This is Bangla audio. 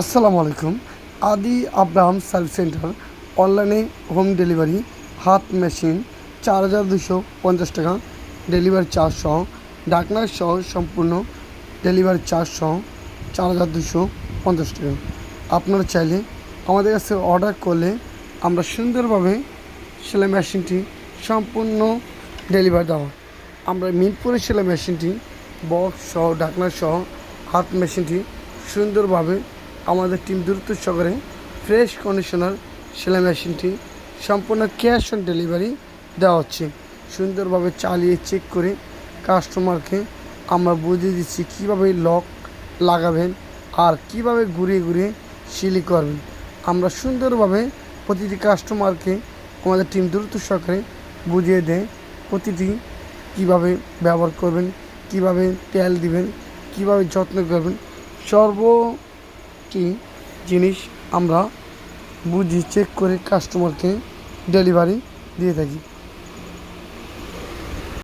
আসসালামু আলাইকুম। আদি আব্রাহাম সার্ভিস সেন্টার, অনলাইনে হোম ডেলিভারি, হাত মেশিন, চার হাজার দুশো পঞ্চাশ টাকা ডেলিভারি চার্জ সহ ডাকনার সহ সম্পূর্ণ ডেলিভারি চার্জ সহ চার হাজার দুশো পঞ্চাশ টাকা। আপনারা চাইলে আমাদের কাছে অর্ডার করলে আমরা সুন্দরভাবে সেলাই মেশিনটি সম্পূর্ণ ডেলিভারি দেওয়া। আমরা মিরপুরে সেলাই মেশিনটি বক্স সহ ঢাকনা সহ, হাত মেশিনটি সুন্দরভাবে আমাদের টিম দ্রুত সহকারে ফ্রেশ কন্ডিশনার সেলাই মেশিনটি সম্পূর্ণ ক্যাশ অন ডেলিভারি দেওয়া হচ্ছে। সুন্দরভাবে চালিয়ে চেক করে কাস্টমারকে আমরা বুঝিয়ে দিচ্ছি কীভাবে লক লাগাবেন আর কীভাবে ঘুরিয়ে ঘুরিয়ে সিলি করবেন। আমরা সুন্দরভাবে প্রতিটি কাস্টমারকে আমাদের টিম দ্রুত সহকারে বুঝিয়ে দেয় প্রতিটি কীভাবে ব্যবহার করবেন, কীভাবে তেল দিবেন, কীভাবে যত্ন করবেন। সর্বটি জিনিস আমরা বুঝি চেক করে কাস্টমারকে ডেলিভারি দিয়ে থাকি।